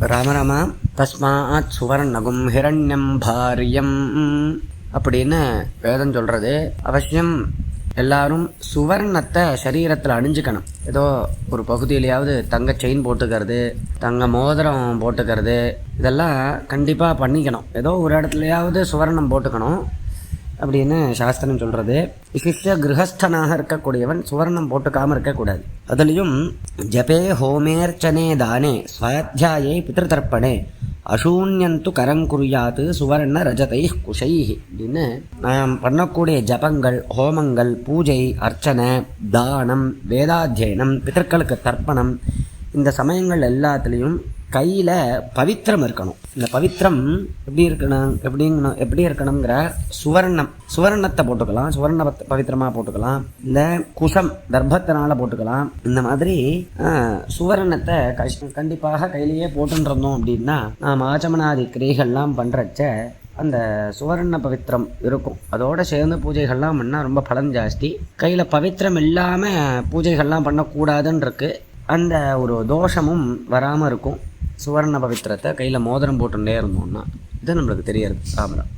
ராமராமா தஸ்மாத் சுவர்ணகும் ஹிரண்யம் பாரியம். அப்படின்னு வேதம் சொல்கிறது அவசியம் எல்லாரும் சுவர்ணத்தை சரீரத்தில் அணிஞ்சுக்கணும். ஏதோ ஒரு பகுதியிலையாவது தங்க செயின் போட்டுக்கிறது தங்க மோதிரம் போட்டுக்கிறது இதெல்லாம் கண்டிப்பாக பண்ணிக்கணும். ஏதோ ஒரு இடத்துலையாவது சுவர்ணம் போட்டுக்கணும். அப்படின்னு சாஸ்திரம் சொல்கிறது விசிஷ்ட கிரகஸ்தனாக இருக்கக்கூடியவன் சுவர்ணம் போட்டுக்காமல் இருக்கக்கூடாது. அதுலேயும் ஜபே ஹோமேர்ச்சனே தானே ஸ்வாத்தியாயே பித்திருத்தர்ப்பணே அசூன்யந்து கரங்குரியாத்து சுவர்ண ரஜதை குஷை அப்படின்னு நாம் பண்ணக்கூடிய ஜபங்கள் ஹோமங்கள் பூஜை அர்ச்சனை தானம் வேதாத்தியனம் பித்தர்களுக்கு தர்ப்பணம் இந்த சமயங்கள் எல்லாத்துலேயும் கையில் பவித்திரம் இருக்கணும். இந்த பவித்திரம் எப்படி இருக்கணும் எப்படிங்கணும் எப்படி இருக்கணுங்கிற சுவர்ணம். சுவர்ணத்தை போட்டுக்கலாம். சுவர்ண பவித்திரமாக போட்டுக்கலாம். இல்லை குசம் தர்ப்பத்தினால போட்டுக்கலாம். இந்த மாதிரி சுவர்ணத்தை கண்டிப்பாக கையிலேயே போட்டுருந்தோம் அப்படின்னா நாம் ஆச்சமனாதி கிரிகள்லாம் பண்ணுறச்ச அந்த சுவர்ண பவித்திரம் இருக்கும். அதோட சேர்ந்து பூஜைகள்லாம் பண்ணால் ரொம்ப பலன் ஜாஸ்தி. கையில் பவித்திரம் இல்லாமல் பூஜைகள்லாம் பண்ணக்கூடாதுன்னு இருக்குது அந்த ஒரு தோஷமும் வராமல் இருக்கும். சுவர்ண பவித்திரத்தை கையில் மோதிரம் போட்டு இருந்தோம்னா இது நம்மளுக்கு தெரியறது ராமராம்